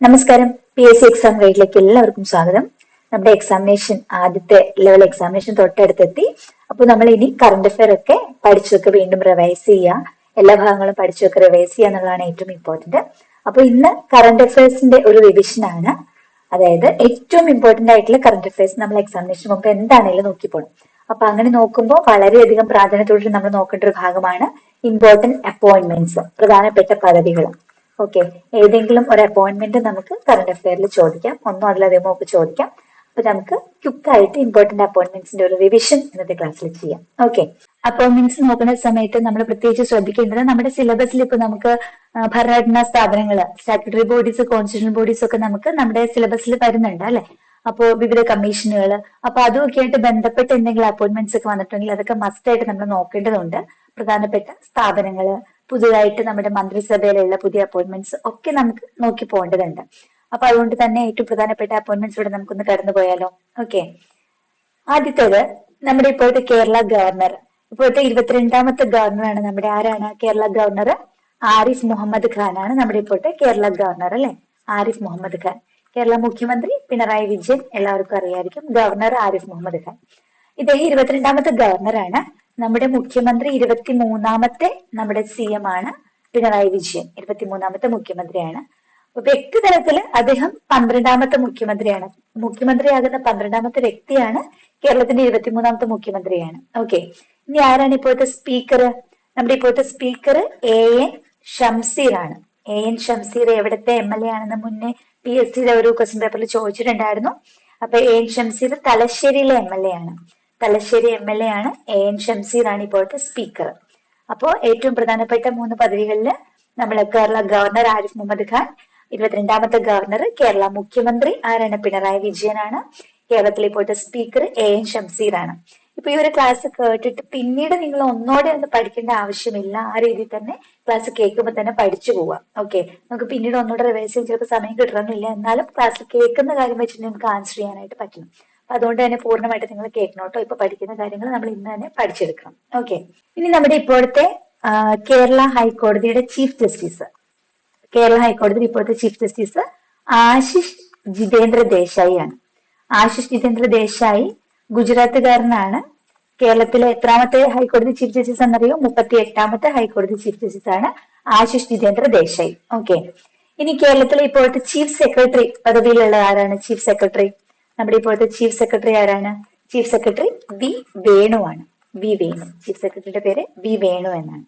നമസ്കാരം. P S C exam ഗൈഡിലേക്ക് എല്ലാവർക്കും സ്വാഗതം. നമ്മുടെ എക്സാമിനേഷൻ ആദ്യത്തെ ലെവൽ എക്സാമിനേഷൻ തൊട്ടടുത്തെത്തി. അപ്പൊ നമ്മൾ ഇനി കറണ്ട് അഫയർ ഒക്കെ പഠിച്ചൊക്കെ വീണ്ടും റിവൈസ് ചെയ്യുക എല്ലാ ഭാഗങ്ങളും പഠിച്ചൊക്കെ റിവൈസ് ചെയ്യുക എന്നുള്ളതാണ് ഏറ്റവും ഇമ്പോർട്ടന്റ് അപ്പൊ ഇന്ന് കറണ്ട് അഫയേഴ്സിന്റെ ഒരു റിവിഷൻ ആണ്. അതായത് ഏറ്റവും ഇമ്പോർട്ടന്റ് ആയിട്ടുള്ള കറണ്ട് അഫയേഴ്സ് നമ്മൾ എക്സാമിനേഷൻ മുമ്പ് എന്താണെങ്കിലും നോക്കിപ്പോണം അപ്പൊ അങ്ങനെ നോക്കുമ്പോൾ വളരെയധികം പ്രാധാന്യത്തോടെ നമ്മൾ നോക്കേണ്ട ഒരു ഭാഗമാണ് ഇമ്പോർട്ടന്റ് അപ്പോയിന്റ്മെന്റ്സ് പ്രധാനപ്പെട്ട പദവികൾ. ഓക്കെ ഏതെങ്കിലും ഒരു അപ്പോയിന്റ്മെന്റ് നമുക്ക് കറണ്ട് അഫെയറിൽ ചോദിക്കാം. ഒന്നോ അതിലധികമോ ഒക്കെ ചോദിക്കാം. അപ്പൊ നമുക്ക് ക്വിക്ക് ആയിട്ട് ഇമ്പോർട്ടന്റ് അപ്പോയിന്റ്മെന്റ്സിന്റെ ഒരു റിവിഷൻ ഇന്നത്തെ ക്ലാസ്സിൽ ചെയ്യാം. ഓക്കെ അപ്പോയിന്റ്മെന്റ്സ് നോക്കുന്ന സമയത്ത് നമ്മൾ പ്രത്യേകിച്ച് ശ്രദ്ധിക്കേണ്ടത് നമ്മുടെ സിലബസിൽ ഇപ്പൊ നമുക്ക് ഭരണഘടനാ സ്ഥാപനങ്ങൾ സ്റ്റാറ്റുട്ടറി ബോഡീസ് കോൺസ്റ്റിറ്റ്യൂഷൻ ബോഡീസ് ഒക്കെ നമുക്ക് നമ്മുടെ സിലബസിൽ വരുന്നുണ്ട് അല്ലെ? അപ്പോ വിവിധ കമ്മീഷനുകൾ അപ്പൊ അതുമൊക്കെ ആയിട്ട് ബന്ധപ്പെട്ട് എന്തെങ്കിലും അപ്പോയിന്റ്മെന്റ്സ് ഒക്കെ വന്നിട്ടുണ്ടെങ്കിൽ അതൊക്കെ മസ്റ്റ് ആയിട്ട് നമ്മൾ നോക്കേണ്ടതുണ്ട്. പ്രധാനപ്പെട്ട സ്ഥാപനങ്ങൾ പുതുതായിട്ട് നമ്മുടെ മന്ത്രിസഭയിലുള്ള പുതിയ അപ്പോയിന്റ്മെന്റ്സ് ഒക്കെ നമുക്ക് നോക്കി പോകേണ്ടതുണ്ട്. അപ്പൊ അതുകൊണ്ട് തന്നെ ഏറ്റവും പ്രധാനപ്പെട്ട അപ്പോയിന്റ്മെന്റ്സ് ഇവിടെ നമുക്കൊന്ന് കടന്നു പോയാലോ? ഓക്കെ ആദ്യത്തേത് നമ്മുടെ ഇപ്പോഴത്തെ കേരള ഗവർണർ. ഇപ്പോഴത്തെ ഇരുപത്തിരണ്ടാമത്തെ ഗവർണറാണ് നമ്മുടെ ആരാണ്? കേരള ഗവർണർ ആരിഫ് മുഹമ്മദ് ഖാൻ ആണ് നമ്മുടെ ഇപ്പോഴത്തെ കേരള ഗവർണർ അല്ലെ? ആരിഫ് മുഹമ്മദ് ഖാൻ. കേരള മുഖ്യമന്ത്രി പിണറായി വിജയൻ എല്ലാവർക്കും അറിയായിരിക്കും ഗവർണർ ആരിഫ് മുഹമ്മദ് ഖാൻ. ഇദ്ദേഹം ഇരുപത്തിരണ്ടാമത്തെ ഗവർണറാണ് നമ്മുടെ മുഖ്യമന്ത്രി ഇരുപത്തി മൂന്നാമത്തെ നമ്മുടെ സി എം ആണ് പിണറായി വിജയൻ ഇരുപത്തിമൂന്നാമത്തെ മുഖ്യമന്ത്രിയാണ്. വ്യക്തി തലത്തിൽ അദ്ദേഹം പന്ത്രണ്ടാമത്തെ മുഖ്യമന്ത്രിയാണ്. മുഖ്യമന്ത്രിയാകുന്ന പന്ത്രണ്ടാമത്തെ വ്യക്തിയാണ് കേരളത്തിന്റെ ഇരുപത്തിമൂന്നാമത്തെ മുഖ്യമന്ത്രിയാണ്. ഓക്കെ ഇനി ആരാണ് ഇപ്പോഴത്തെ സ്പീക്കർ നമ്മുടെ ഇപ്പോഴത്തെ സ്പീക്കർ എ എൻ ഷംസീർ ആണ് എ എൻ ഷംസീർ എവിടത്തെ എം എൽ എ ആണെന്ന് മുന്നേ പി എസ് സിയുടെ ഒരു ക്വസ്റ്റ്യൻ പേപ്പറിൽ ചോദിച്ചിട്ടുണ്ടായിരുന്നു. അപ്പൊ എ എൻ ഷംസീർ തലശ്ശേരിയിലെ എം എൽ എ ആണ്. തലശ്ശേരി എം എൽ എ ആണ് എ എൻ ഷംസീർ ആണ് ഇപ്പോഴത്തെ സ്പീക്കർ അപ്പോൾ ഏറ്റവും പ്രധാനപ്പെട്ട മൂന്ന് പദവികളിൽ നമ്മൾ കേരള ഗവർണർ ആരിഫ് മുഹമ്മദ് ഖാൻ ഇരുപത്തിരണ്ടാമത്തെ ഗവർണർ കേരള മുഖ്യമന്ത്രി ആരാണ്? പിണറായി വിജയനാണ്. കേരളത്തിലെ ഇപ്പോഴത്തെ സ്പീക്കർ എ എൻ ഷംസീർ ആണ് ഇപ്പൊ ഈ ഒരു ക്ലാസ് കേട്ടിട്ട് പിന്നീട് നിങ്ങൾ ഒന്നോടെ ഒന്ന് പഠിക്കേണ്ട ആവശ്യമില്ല. ആ രീതിയിൽ തന്നെ ക്ലാസ് കേൾക്കുമ്പോൾ തന്നെ പഠിച്ചു പോവാം. ഓക്കെ നമുക്ക് പിന്നീട് ഒന്നോടെ റിവൈസ് ചെയ്യാൻ ചിലപ്പോൾ സമയം കിട്ടണമെന്നില്ല. എന്നാലും ക്ലാസ് കേൾക്കുന്ന കാര്യം വെച്ചിട്ട് നിങ്ങൾക്ക് ആൻസർ ചെയ്യാനായിട്ട് പറ്റണം അതുകൊണ്ട് തന്നെ പൂർണമായിട്ട് നിങ്ങൾ കേൾക്കണോട്ടോ. ഇപ്പൊ പഠിക്കുന്ന കാര്യങ്ങൾ നമ്മൾ ഇന്ന് തന്നെ പഠിച്ചെടുക്കണം. ഓക്കെ ഇനി നമ്മുടെ ഇപ്പോഴത്തെ കേരള ഹൈക്കോടതിയുടെ ചീഫ് ജസ്റ്റിസ്. കേരള ഹൈക്കോടതി ഇപ്പോഴത്തെ ചീഫ് ജസ്റ്റിസ് ആശിഷ് ജിതേന്ദ്ര ദേശായി ആണ് ആശിഷ് ജിതേന്ദ്ര ദേശായി ഗുജറാത്തുകാരനാണ്. കേരളത്തിലെ എത്രാമത്തെ ഹൈക്കോടതി ചീഫ് ജസ്റ്റിസ് എന്നറിയോ? മുപ്പത്തി എട്ടാമത്തെ ഹൈക്കോടതി ചീഫ് ജസ്റ്റിസ് ആണ് ആശിഷ് ജിതേന്ദ്ര ദേശായി. ഓക്കെ ഇനി കേരളത്തിലെ ഇപ്പോഴത്തെ ചീഫ് സെക്രട്ടറി പദവിയിലുള്ള ആരാണ്? Chief secretary. നമ്മുടെ ഇപ്പോഴത്തെ ചീഫ് സെക്രട്ടറി ആരാണ്? ചീഫ് സെക്രട്ടറി വി വേണു ആണ്. വി വേണു. ചീഫ് സെക്രട്ടറിയുടെ പേര് വി വേണു എന്നാണ്.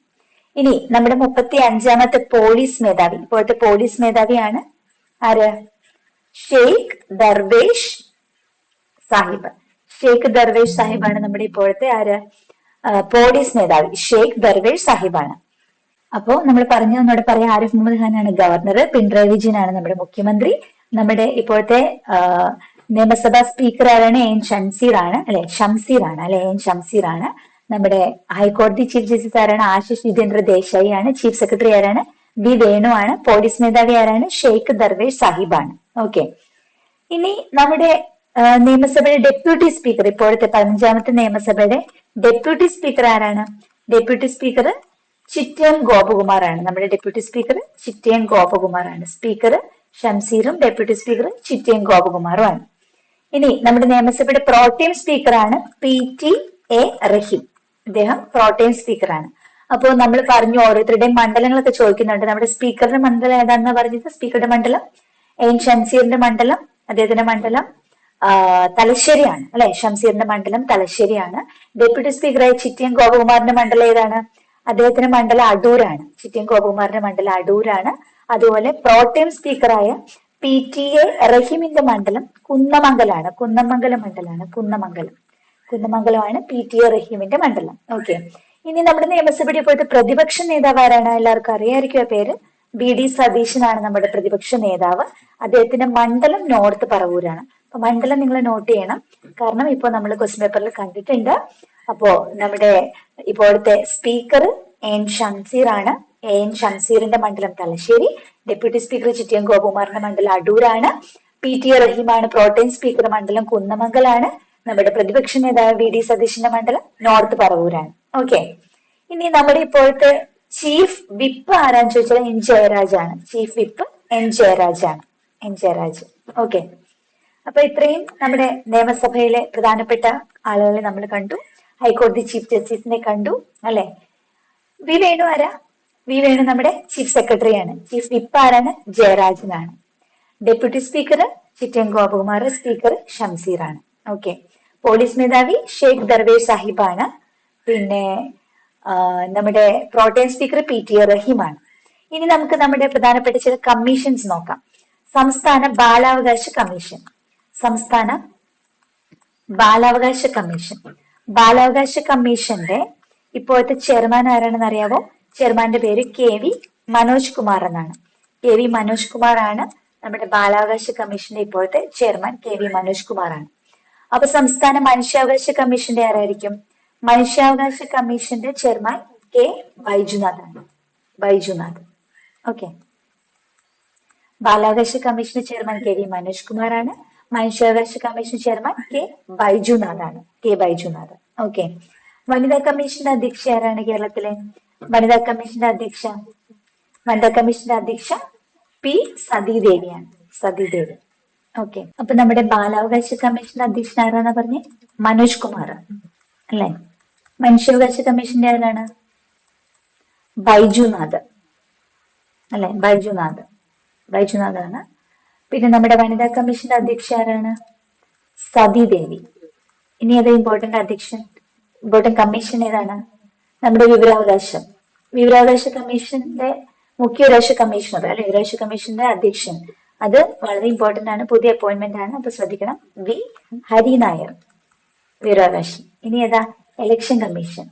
ഇനി നമ്മുടെ മുപ്പത്തി അഞ്ചാമത്തെ പോലീസ് മേധാവി ഇപ്പോഴത്തെ പോലീസ് മേധാവിയാണ് ആര്? ഷെയ്ഖ് ദർവേഷ് സാഹിബ്. ഷെയ്ഖ് ദർവേഷ് സാഹിബാണ് നമ്മുടെ ഇപ്പോഴത്തെ ആര്? പോലീസ് മേധാവി. ഷെയ്ഖ് ദർവേഷ് സാഹിബാണ് അപ്പോ നമ്മൾ പറഞ്ഞു ഒന്നുകൂടെ പറയാം ആരിഫ് മുഹമ്മദ് ഖാനാണ് ഗവർണർ. പിണറായി വിജയനാണ് നമ്മുടെ മുഖ്യമന്ത്രി. നമ്മുടെ ഇപ്പോഴത്തെ നിയമസഭാ സ്പീക്കർ ആരാണ് എൻ ഷംസീറാണ് ആണ് അല്ലെ? ഷംസീറാണ് ആണ് അല്ലെ? എൻ ഷംസീറാണ് ആണ് നമ്മുടെ ഹൈക്കോടതി ചീഫ് ജസ്റ്റിസ് ആരാണ് ആശിഷ് ജിതേന്ദ്ര ദേശായി ആണ് ചീഫ് സെക്രട്ടറി ആരാണ്? വി വേണു ആണ് പോലീസ് മേധാവി ആരാണ്? ഷെയ്ഖ് ദർവേഷ് സാഹിബാണ്. ഓക്കെ. ഇനി നമ്മുടെ നിയമസഭയുടെ ഡെപ്യൂട്ടി സ്പീക്കർ ഇപ്പോഴത്തെ പതിനഞ്ചാമത്തെ നിയമസഭയുടെ ഡെപ്യൂട്ടി സ്പീക്കർ ആരാണ്? ഡെപ്യൂട്ടി സ്പീക്കർ ചിറ്റേൻ ഗോപകുമാർ ആണ്. നമ്മുടെ ഡെപ്യൂട്ടി സ്പീക്കർ ചിറ്റേൻ ഗോപകുമാർ ആണ്. സ്പീക്കർ ഷംസീറും ഡെപ്യൂട്ടി സ്പീക്കർ ചിറ്റയം ഗോപകുമാറുമാണ് ഇനി നമ്മുടെ നിയമസഭയുടെ പ്രോട്ടീം സ്പീക്കറാണ് പി ടി എ റഹീം. അദ്ദേഹം പ്രോട്ടീം സ്പീക്കറാണ് അപ്പോൾ നമ്മൾ പറഞ്ഞു ഓരോരുത്തരുടെയും മണ്ഡലങ്ങളൊക്കെ ചോദിക്കുന്നുണ്ട്. നമ്മുടെ സ്പീക്കറുടെ മണ്ഡലം ഏതാണെന്ന് പറഞ്ഞത്? സ്പീക്കറുടെ മണ്ഡലം എൻ ഷംസീറിന്റെ മണ്ഡലം അദ്ദേഹത്തിന്റെ മണ്ഡലം തലശ്ശേരിയാണ്. അല്ലെ? ഷംസീറിന്റെ മണ്ഡലം തലശ്ശേരിയാണ്. ഡെപ്യൂട്ടി സ്പീക്കറായ ചിറ്റിയം ഗോപകുമാറിന്റെ മണ്ഡലം ഏതാണ്? അദ്ദേഹത്തിന്റെ മണ്ഡലം അടൂരാണ്. ചിറ്റിയം ഗോപകുമാറിന്റെ മണ്ഡലം അടൂരാണ്. അതുപോലെ പ്രോട്ടീം സ്പീക്കറായ പി ടി എ റഹീമിന്റെ മണ്ഡലം കുന്നമംഗലാണ്. കുന്നമംഗലം മണ്ഡലമാണ് കുന്നമംഗലം. കുന്നമംഗലമാണ് പി ടി എ റഹീമിന്റെ മണ്ഡലം. ഓക്കെ. ഇനി നമ്മുടെ നിയമസഭയുടെ ഇപ്പോഴത്തെ പ്രതിപക്ഷ നേതാവ് ആരാണ്? എല്ലാവർക്കും അറിയായിരിക്കും ആ പേര്. ബി ഡി സതീശനാണ് നമ്മുടെ പ്രതിപക്ഷ നേതാവ്. അദ്ദേഹത്തിന്റെ മണ്ഡലം നോർത്ത് പറവൂരാണ്. അപ്പൊ മണ്ഡലം നിങ്ങൾ നോട്ട് ചെയ്യണം. കാരണം ഇപ്പോൾ നമ്മൾ ക്വസ്റ്റ്യൻ പേപ്പറിൽ കണ്ടിട്ടുണ്ട്. അപ്പോ നമ്മുടെ ഇപ്പോഴത്തെ സ്പീക്കർ എൻ ഷംസീർ ആണ്. എൻ ഷംസീറിന്റെ മണ്ഡലം തലശ്ശേരി. ഡെപ്യൂട്ടി സ്പീക്കർ ചിറ്റിയം ഗോപകുമാറിന്റെ മണ്ഡലം അടൂരാണ്. പി ടി എ റഹീമാണ് പ്രോട്ടീൻ സ്പീക്കർ മണ്ഡലം കുന്നമംഗലാണ്. നമ്മുടെ പ്രതിപക്ഷ നേതാവ് വി ഡി സതീഷിന്റെ മണ്ഡലം നോർത്ത് പറവൂരാണ്. ഓക്കെ ഇനി നമ്മുടെ ഇപ്പോഴത്തെ ചീഫ് വിപ്പ് ആരാന്ന് ചോദിച്ചാൽ എൻ ജയരാജാണ്. ചീഫ് വിപ്പ് എൻ ജയരാജാണ്. എൻ ജയരാജ്. ഓക്കെ അപ്പൊ ഇത്രയും നമ്മുടെ നിയമസഭയിലെ പ്രധാനപ്പെട്ട ആളുകളെ നമ്മൾ കണ്ടു. ഹൈക്കോടതി ചീഫ് ജസ്റ്റിസിനെ കണ്ടു. അല്ലെ? വി വേണു ആരാ വി വേണു നമ്മുടെ ചീഫ് സെക്രട്ടറിയാണ് ചീഫ് വിപ്പ് ആരാണ്? ജയരാജനാണ്. Deputy speaker Chittayam Gopakumar speaker ഷംസീറാണ് okay police മേധാവി ഷെയ്ഖ് ദർവേഷ് സാഹിബാണ് പിന്നെ നമ്മുടെ pro tem speaker P T A റഹീമാണ് ഇനി നമുക്ക് നമ്മുടെ പ്രധാനപ്പെട്ട ചില കമ്മീഷൻസ് നോക്കാം. സംസ്ഥാന ബാലാവകാശ കമ്മീഷൻ സംസ്ഥാന ബാലാവകാശ കമ്മീഷൻ ബാലാവകാശ കമ്മീഷന്റെ ഇപ്പോഴത്തെ ചെയർമാൻ ആരാണെന്ന് അറിയാവോ? ചെയർമാന്റെ പേര് കെ വി മനോജ് കുമാർ എന്നാണ്. കെ വി മനോജ് കുമാർ ആണ് നമ്മുടെ ബാലാവകാശ കമ്മീഷന്റെ ഇപ്പോഴത്തെ chairman K V Manoj Kumar ആണ് അപ്പൊ സംസ്ഥാന മനുഷ്യാവകാശ കമ്മീഷന്റെ ആരായിരിക്കും? മനുഷ്യാവകാശ കമ്മീഷന്റെ ചെയർമാൻ കെ ബൈജുനാഥ് ആണ് ബൈജുനാഥ് ഓക്കെ. ബാലാവകാശ commission chairman K V Manoj Kumar ആണ് മനുഷ്യാവകാശ കമ്മീഷൻ ചെയർമാൻ കെ ബൈജുനാഥ് ആണ് കെ ബൈജുനാഥ് ഓക്കെ. വനിതാ കമ്മീഷന്റെ അധ്യക്ഷ ആരാണ് കേരളത്തിലെ? വനിതാ കമ്മീഷന്റെ അധ്യക്ഷ വനിതാ കമ്മീഷന്റെ അധ്യക്ഷ പി സതീദേവിയാണ്. സതീദേവി. ഓക്കെ. അപ്പൊ നമ്മുടെ ബാലാവകാശ കമ്മീഷന്റെ അധ്യക്ഷൻ ആരാണ് പറഞ്ഞേ? മനോജ് കുമാർ. അല്ലെ? മനുഷ്യാവകാശ കമ്മീഷന്റെ ആരാണ്? ബൈജുനാഥ്. അല്ലെ? ബൈജുനാഥ്. ബൈജുനാഥാണ്. പിന്നെ നമ്മുടെ വനിതാ കമ്മീഷന്റെ അധ്യക്ഷ ആരാണ്? സതീദേവി. ഇനി ഏതാ ഇമ്പോർട്ടന്റ് അധ്യക്ഷൻ? ഇമ്പോർട്ടന്റ് കമ്മീഷൻ ഏതാണ്? നമ്മുടെ വിവരാവകാശം. വിവരാവകാശ കമ്മീഷന്റെ മുഖ്യ വിവരാവകാശ കമ്മീഷണർ അല്ലെ? വിവരാവകാശ കമ്മീഷന്റെ അധ്യക്ഷൻ. അത് വളരെ ഇമ്പോർട്ടന്റ് ആണ്. പുതിയ അപ്പോയിന്റ്മെന്റ് ആണ്. അപ്പൊ ശ്രദ്ധിക്കണം. വി. ഹരി നായർ വിവരാവകാശം. ഇനി ഏതാ? ഇലക്ഷൻ കമ്മീഷൻ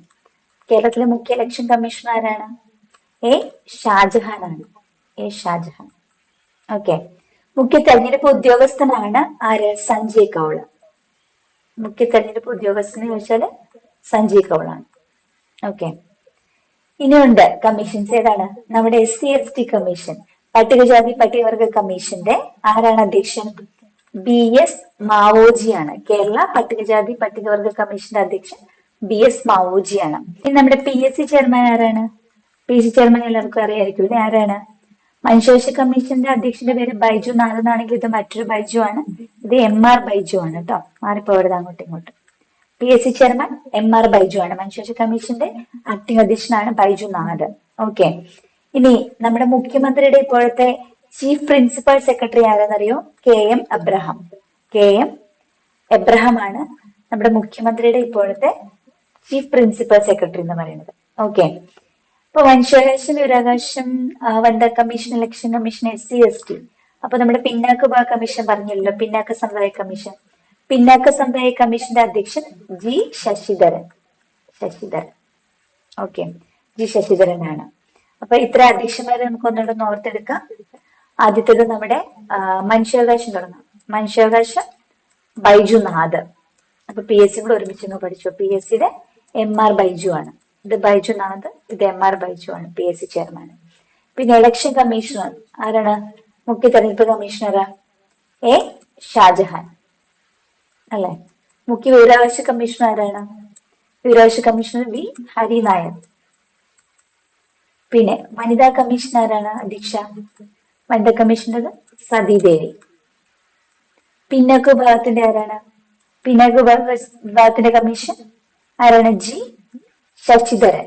കേരളത്തിലെ മുഖ്യ ഇലക്ഷൻ കമ്മീഷണർ ആരാണ്? എ. ഷാജഹാൻ ആണ്. എ. ഷാജഹാൻ. ഓക്കെ. മുഖ്യ തെരഞ്ഞെടുപ്പ് ഉദ്യോഗസ്ഥനാണ് ആര്? സഞ്ജയ് കൗൾ. മുഖ്യ തെരഞ്ഞെടുപ്പ് ഉദ്യോഗസ്ഥനെ ചോദിച്ചാൽ സഞ്ജയ് കൗളാണ്. ഓക്കെ ഇനിയുണ്ട് കമ്മീഷൻസ് ഏതാണ്? നമ്മുടെ S C S T commission പട്ടികജാതി പട്ടികവർഗ കമ്മീഷന്റെ ആരാണ് അധ്യക്ഷൻ? B S മാവോജിയാണ്. കേരള പട്ടികജാതി പട്ടികവർഗ കമ്മീഷന്റെ അധ്യക്ഷൻ ബി എസ് മാവോജിയാണ്. ഇനി നമ്മുടെ പി എസ് സി ചെയർമാൻ ആരാണ്? പി സി ചെയർമാൻ എല്ലാവർക്കും അറിയായിരിക്കും. ഇനി ആരാണ്? മനുഷ്യവശ കമ്മീഷന്റെ അധ്യക്ഷന്റെ പേര് ബൈജു നാഥ് എന്നാണെങ്കിൽ ഇത് മറ്റൊരു ബൈജു ആണ് ഇത് എം ആർ ബൈജു ആണ് കേട്ടോ. മാറിപ്പോയത് അങ്ങോട്ടും ഇങ്ങോട്ടും. P S C chairman M R Baiju ആണ്. മനുഷ്യ കമ്മീഷന്റെ ആക്ടിംഗ് അധ്യക്ഷനാണ് ബൈജു നാഥ് ഓക്കെ ഇനി നമ്മുടെ മുഖ്യമന്ത്രിയുടെ ഇപ്പോഴത്തെ chief principal secretary ആരെന്നറിയോ? K M Abraham K M Abraham ആണ് നമ്മുടെ മുഖ്യമന്ത്രിയുടെ ഇപ്പോഴത്തെ ചീഫ് പ്രിൻസിപ്പൽ സെക്രട്ടറി എന്ന് പറയുന്നത്. ഓക്കെ ഇപ്പൊ വംശാവകാശം വിവരാകാശം വനിതാ commission election commission S C S T അപ്പൊ നമ്മുടെ പിന്നാക്ക വിഭാഗ കമ്മീഷൻ പറഞ്ഞല്ലോ പിന്നാക്ക സമുദായ കമ്മീഷൻ. പിന്നാക്ക സമുദായ കമ്മീഷന്റെ അധ്യക്ഷൻ G Sasidharan. Sasidharan. Okay. G ശശിധരനാണ്. അപ്പൊ ഇത്ര അധ്യക്ഷന്മാരെ നമുക്ക് ഒന്നുകൂടെ ഒന്ന് ഓർത്തെടുക്കാം. ആദ്യത്തേത് നമ്മുടെ മനുഷ്യാവകാശം തുടങ്ങാം. മനുഷ്യാവകാശം ബൈജുനാഥ് അപ്പൊ പി എസ് സി കൂടെ ഒരുമിച്ച് പഠിച്ചു. പി എസ് സിയുടെ എം ആർ ബൈജു ആണ്. ഇത് ബൈജു നാഥ് ഇത് എം ആർ ബൈജു ആണ് പി എസ് സി ചെയർമാൻ പിന്നെ ഇലക്ഷൻ കമ്മീഷണർ ആരാണ്? മുഖ്യ തെരഞ്ഞെടുപ്പ് കമ്മീഷണറാ? എ. ഷാജഹാൻ. അല്ലെ? മുഖ്യ വിവരാവകാശ കമ്മീഷണർ ആരാണ്? വിവരാവകാശ കമ്മീഷണർ വി ഹരി നായർ. പിന്നെ വനിതാ കമ്മീഷൻ ആരാണ് അധ്യക്ഷ? വനിതാ കമ്മീഷണർ സതീദേവി പിന്നാക്ക വിഭാഗത്തിന്റെ ആരാണ്? പിന്നാക്ക വിഭാഗ വിഭാഗത്തിന്റെ കമ്മീഷൻ ആരാണ്? G Sasidharan.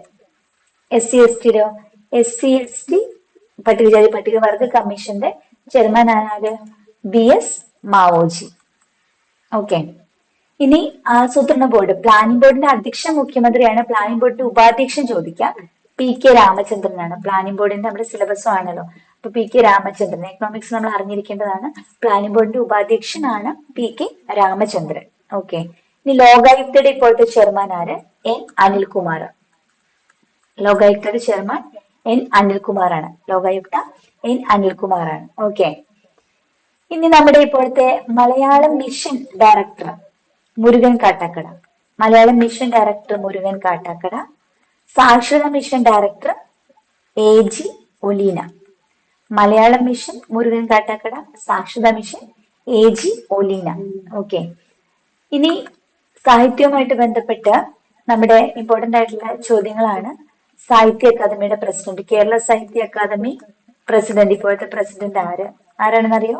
S C S ടിയിലോ S C S T പട്ടികജാതി പട്ടികവർഗ കമ്മീഷന്റെ ചെയർമാൻ ആരാണ്? B S Maoji. ഓക്കെ ഇനി ആസൂത്രണ ബോർഡ് പ്ലാനിംഗ് ബോർഡിന്റെ അധ്യക്ഷ മുഖ്യമന്ത്രിയാണ്. പ്ലാനിംഗ് ബോർഡിന്റെ ഉപാധ്യക്ഷൻ ചോദിക്കാം. P K രാമചന്ദ്രനാണ്. പ്ലാനിംഗ് ബോർഡിന്റെ നമ്മുടെ സിലബസും ആണല്ലോ. അപ്പൊ പി കെ രാമചന്ദ്രൻ. എക്കണോമിക്സ് നമ്മൾ അറിഞ്ഞിരിക്കേണ്ടതാണ്. പ്ലാനിംഗ് ബോർഡിന്റെ ഉപാധ്യക്ഷനാണ് പി കെ രാമചന്ദ്രൻ. ഓക്കെ ഇനി ലോകായുക്തയുടെ ഇപ്പോഴത്തെ ചെയർമാൻ ആര്? എൻ അനിൽകുമാർ. ലോകായുക്തയുടെ ചെയർമാൻ എൻ അനിൽകുമാറാണ്. ലോകായുക്ത എൻ അനിൽകുമാറാണ്. ഓക്കെ ഇനി നമ്മുടെ ഇപ്പോഴത്തെ Malayalam mission director Murukan Kattakada. Malayalam mission director Murukan Kattakada. Sakshara mission director A G Olina. Malayalam mission Murukan Kattakada Sakshara mission A G Olina. Okay ഇനി സാഹിത്യവുമായിട്ട് ബന്ധപ്പെട്ട് നമ്മുടെ ഇമ്പോർട്ടന്റ് ആയിട്ടുള്ള ചോദ്യങ്ങളാണ്. സാഹിത്യ അക്കാദമിയുടെ പ്രസിഡന്റ് കേരള സാഹിത്യ അക്കാദമി പ്രസിഡന്റ് ഇപ്പോഴത്തെ പ്രസിഡന്റ് ആര്? ആരാണെന്നറിയോ?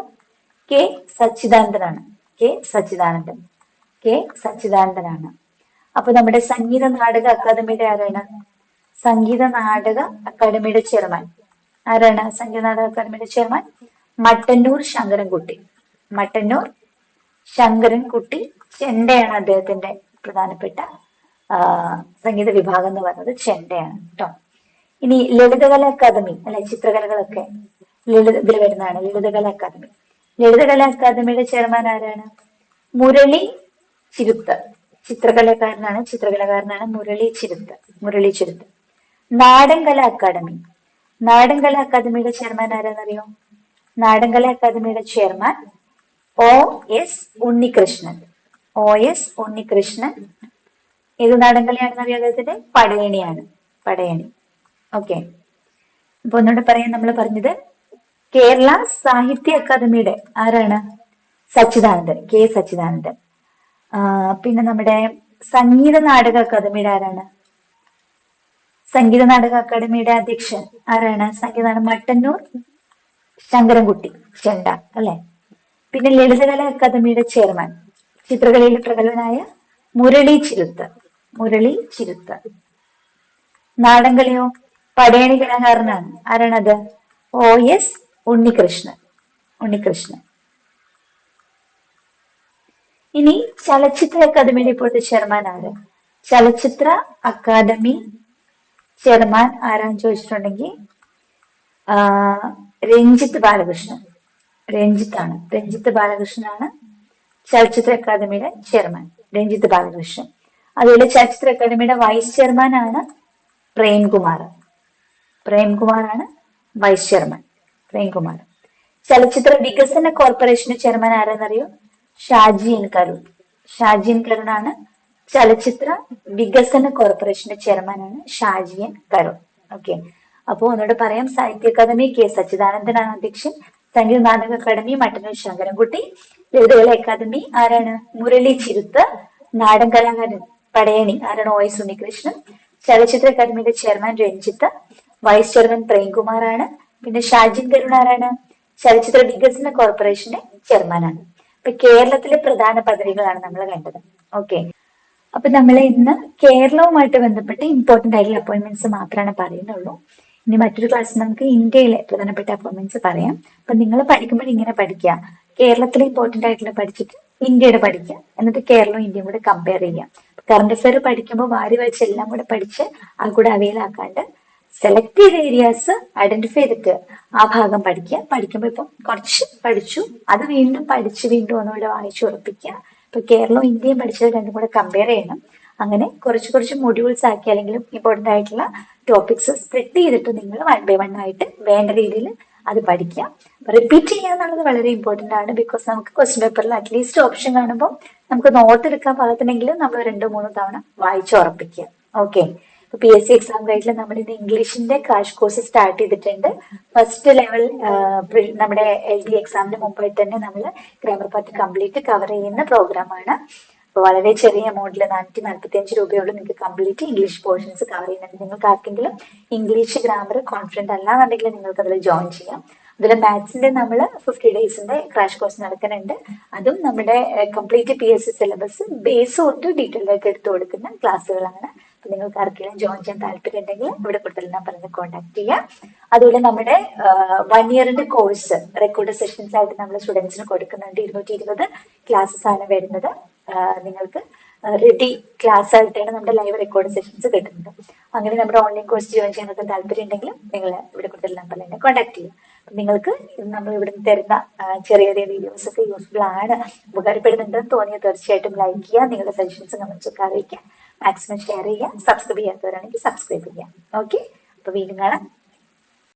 കെ സച്ചിദാനന്ദനാണ്. കെ സച്ചിദാനന്ദൻ. കെ സച്ചിദാനന്ദനാണ്. അപ്പൊ നമ്മുടെ സംഗീത നാടക അക്കാദമിയുടെ ആരാണ്? സംഗീത നാടക അക്കാദമിയുടെ ചെയർമാൻ. ആരാണ് സംഗീത നാടക അക്കാദമിയുടെ ചെയർമാൻ? മട്ടന്നൂർ ശങ്കരൻകുട്ടി. മട്ടന്നൂർ ശങ്കരൻകുട്ടി ചെണ്ടയാണ് അദ്ദേഹത്തിന്റെ പ്രധാനപ്പെട്ട സംഗീത വിഭാഗം എന്ന് പറയുന്നത് ചെണ്ടയാണ് കേട്ടോ ഇനി ലളിതകല അക്കാദമി അല്ലെ ചിത്രകലകളൊക്കെ ലളിത ഇതിൽ വരുന്നതാണ് ലളിതകല അക്കാദമി. ലളിതകല അക്കാദമിയുടെ ചെയർമാൻ ആരാണ്? മുരളി ചിരുത്ത്. ചിത്രകലാകാരനാണ് ചിത്രകലാകാരനാണ് മുരളി ചിരുത്ത്. മുരളി ചിരുത്ത്. നാടൻകല അക്കാദമി. നാടൻകല അക്കാദമിയുടെ ചെയർമാൻ ആരാന്നറിയോ? നാടൻകല അക്കാദമിയുടെ chairman O S Unnikrishnan. O S Unnikrishnan. ഏത് നാടൻ കളിയാണെന്ന് അറിയാം അദ്ദേഹത്തിന്റെ? പടയണിയാണ്. പടയണി. ഓക്കെ. അപ്പൊ ഒന്നുകൂടെ പറയാൻ നമ്മൾ പറഞ്ഞത് കേരള സാഹിത്യ അക്കാദമിയുടെ ആരാണ്? സച്ചിദാനന്ദൻ കെ സച്ചിദാനന്ദൻ. പിന്നെ നമ്മുടെ സംഗീത നാടക അക്കാദമിയുടെ ആരാണ്? സംഗീത നാടക അക്കാദമിയുടെ അധ്യക്ഷൻ ആരാണ്? സംഗീത മട്ടന്നൂർ ശങ്കരൻകുട്ടി ചെണ്ട അല്ലെ? പിന്നെ ലളിതകല അക്കാദമിയുടെ ചെയർമാൻ ചിത്രകലയിൽ പ്രഗത്ഭനായ മുരളി ചിരുത്ത് മുരളി ചിരുത്ത്. നാടൻകളിയോ പടയണി കലാകാരനാണ്. ആരാണത്? O S Unnikrishnan. ഉണ്ണികൃഷ്ണൻ. ഇനി ചലച്ചിത്ര അക്കാദമിയുടെ ഇപ്പോഴത്തെ ചെയർമാൻ ആര്? ചലച്ചിത്ര അക്കാദമി ചെയർമാൻ ആരാന്ന് ചോദിച്ചിട്ടുണ്ടെങ്കിൽ രഞ്ജിത്ത് ബാലകൃഷ്ണൻ. ആണ് രഞ്ജിത്ത് ബാലകൃഷ്ണനാണ് ചലച്ചിത്ര അക്കാദമിയുടെ ചെയർമാൻ. രഞ്ജിത്ത് ബാലകൃഷ്ണൻ. അതുപോലെ ചലച്ചിത്ര അക്കാദമിയുടെ വൈസ് ചെയർമാൻ ആണ് പ്രേംകുമാർ. പ്രേംകുമാറാണ് വൈസ് ചെയർമാൻ പ്രേംകുമാർ. ചലച്ചിത്ര വികസന കോർപ്പറേഷന്റെ ചെയർമാൻ ആരെന്നറിയോ? ഷാജിൻ കരുൺ ഷാജി എൻ കരുണാണ് ചലച്ചിത്ര വികസന കോർപ്പറേഷന്റെ ചെയർമാൻ ആണ് എൻ കരുൺ ഓക്കെ. അപ്പോൾ ഒന്നുകൂടെ പറയാം. സാഹിത്യ അക്കാദമി കെ സച്ചിദാനന്ദനാണ് അധ്യക്ഷൻ. സംഗീത നാടക അക്കാദമി മട്ടന്നൂർ ശങ്കരൻകുട്ടി. ലളിതകല അക്കാദമി ആരാണ്? മുരളി ചിരുത്ത്. നാടൻ കലാകാരൻ പടയണി. ആരാണ്? O S Unnikrishnan. ചലച്ചിത്ര അക്കാദമിയുടെ ചെയർമാൻ രഞ്ജിത്ത്. വൈസ് ചെയർമാൻ പ്രേംകുമാറാണ്. പിന്നെ ഷാജിൻ കരുൺ ചലച്ചിത്ര വികസന കോർപ്പറേഷന്റെ ചെയർമാനാണ്. അപ്പൊ കേരളത്തിലെ പ്രധാന പദ്ധതികളാണ് നമ്മൾ കണ്ടത്. ഓക്കെ. അപ്പൊ നമ്മൾ ഇന്ന് കേരളവുമായിട്ട് ബന്ധപ്പെട്ട് ഇമ്പോർട്ടന്റ് ആയിട്ടുള്ള അപ്പോയിന്റ്മെന്റ്സ് മാത്രമാണ് പറയുന്നുള്ളൂ. ഇനി മറ്റൊരു ക്ലാസ് നമുക്ക് ഇന്ത്യയിലെ പ്രധാനപ്പെട്ട അപ്പോയിന്റ്മെന്റ്സ് പറയാം. അപ്പൊ നിങ്ങൾ പഠിക്കുമ്പോൾ ഇങ്ങനെ പഠിക്കുക. കേരളത്തിലെ ഇമ്പോർട്ടന്റ് ആയിട്ടുള്ള പഠിച്ചിട്ട് ഇന്ത്യയുടെ പഠിക്കുക. എന്നിട്ട് കേരളവും ഇന്ത്യയും കൂടെ കമ്പയർ ചെയ്യാം കറണ്ട് അഫയർ പഠിക്കുമ്പോൾ വാരി വായിച്ച് എല്ലാം കൂടെ പഠിച്ച് ആ കൂടെ അവയിലാക്കാണ്ട് സെലക്ട് ചെയ്ത ഏരിയാസ് ഐഡന്റിഫൈ ചെയ്തിട്ട് ആ ഭാഗം പഠിക്കുക. പഠിക്കുമ്പോൾ ഇപ്പം കുറച്ച് പഠിച്ചു. അത് വീണ്ടും പഠിച്ച് വീണ്ടും ഒന്നുകൂടെ വായിച്ചു ഉറപ്പിക്കുക. ഇപ്പൊ കേരളവും ഇന്ത്യയും പഠിച്ചത് രണ്ടും കൂടെ കമ്പയർ ചെയ്യണം. അങ്ങനെ കുറച്ച് കുറച്ച് മൊഡ്യൂൾസ് ആക്കി അല്ലെങ്കിൽ ഇമ്പോർട്ടന്റ് ആയിട്ടുള്ള ടോപ്പിക്സ് സ്പ്ലിറ്റ് ചെയ്തിട്ട് നിങ്ങൾ വൺ ബൈ വൺ ആയിട്ട് വേണ്ട രീതിയിൽ അത് പഠിക്കുക. റിപ്പീറ്റ് ചെയ്യുക എന്നുള്ളത് വളരെ ഇമ്പോർട്ടന്റ് ആണ്. ബിക്കോസ് നമുക്ക് ക്വസ്റ്റ്യൻ പേപ്പറിൽ അറ്റ്ലീസ്റ്റ് ഓപ്ഷൻ കാണുമ്പോൾ നമുക്ക് നോട്ട് എടുക്കാൻ പാകത്തിനെങ്കിലും നമ്മൾ രണ്ടോ മൂന്നോ തവണ വായിച്ച് ഉറപ്പിക്കുക. Okay P S C exam ഗൈഡിൽ നമ്മൾ ഇന്ന് ഇംഗ്ലീഷിന്റെ ക്രാഷ് കോഴ്സ് സ്റ്റാർട്ട് ചെയ്തിട്ടുണ്ട്. ഫസ്റ്റ് ലെവൽ നമ്മുടെ എൽ ഡി എക്സാമിന് മുമ്പായിട്ട് തന്നെ നമ്മൾ ഗ്രാമർ പാർട്ട് കംപ്ലീറ്റ് കവർ ചെയ്യുന്ന പ്രോഗ്രാമാണ് അപ്പോൾ വളരെ ചെറിയ എമൗണ്ടിൽ നാനൂറ്റി നാൽപ്പത്തി അഞ്ച് രൂപയോളം നിങ്ങൾക്ക് കംപ്ലീറ്റ് ഇംഗ്ലീഷ് പോർഷൻസ് കവർ ചെയ്യുന്നുണ്ട്. നിങ്ങൾക്ക് ആർക്കെങ്കിലും ഇംഗ്ലീഷ് ഗ്രാമർ കോൺഫിഡന്റ് അല്ലാന്നുണ്ടെങ്കിൽ നിങ്ങൾക്ക് അതിൽ ജോയിൻ ചെയ്യാം. അതിൽ മാത്സിന്റെ നമ്മൾ ഫിഫ്റ്റി ഡേയ്സിന്റെ ക്രാഷ് കോഴ്സ് നടക്കുന്നുണ്ട്. അതും നമ്മുടെ complete P S C syllabus base തൊട്ട് ഡീറ്റെയിൽ ആയിട്ട് എടുത്തു കൊടുക്കുന്ന ക്ലാസ്സുകളാണ് നിങ്ങൾക്ക് ആർക്കെങ്കിലും ജോയിൻ ചെയ്യാൻ താല്പര്യം ഉണ്ടെങ്കിൽ ഇവിടെ കൂടുതൽ നമ്പറിൽ കോൺടാക്ട് ചെയ്യാം. അതുപോലെ നമ്മുടെ വൺ ഇയറിന്റെ കോഴ്സ് റെക്കോർഡ് സെഷൻസ് ആയിട്ട് നമ്മൾ സ്റ്റുഡൻസിന് കൊടുക്കുന്നുണ്ട്. ഇരുന്നൂറ്റി ഇരുപത് ക്ലാസ്സസ് ആണ് വരുന്നത്. നിങ്ങൾക്ക് റെഡി ക്ലാസ് ആയിട്ടാണ് നമ്മുടെ ലൈവ് റെക്കോർഡ് സെഷൻസ് കിട്ടുന്നത്. അങ്ങനെ നമ്മുടെ ഓൺലൈൻ കോഴ്സ് ജോയിൻ ചെയ്യാനൊക്കെ താല്പര്യം ഉണ്ടെങ്കിൽ നിങ്ങൾ ഇവിടെ കൂടുതൽ നമ്പറിൽ എന്നെ കോൺടാക്ട് ചെയ്യുക നിങ്ങൾക്ക് നമ്മൾ ഇവിടെ നിന്ന് തരുന്ന ചെറിയ ചെറിയ വീഡിയോസ് ഒക്കെ യൂസ്ഫുൾ ആണ്. ഉപകാരപ്പെടുന്നുണ്ടെന്ന് തോന്നിയാൽ തീർച്ചയായിട്ടും ലൈക്ക് ചെയ്യുക. നിങ്ങളുടെ സജഷൻസ് കമൻസ് ഒക്കെ അറിയിക്കുക. മാക്സിമം ഷെയർ ചെയ്യുക. സബ്സ്ക്രൈബ് ചെയ്യാത്തവരാണെങ്കിൽ സബ്സ്ക്രൈബ് ചെയ്യാം ഓക്കെ അപ്പൊ വീണ്ടും കാണാം.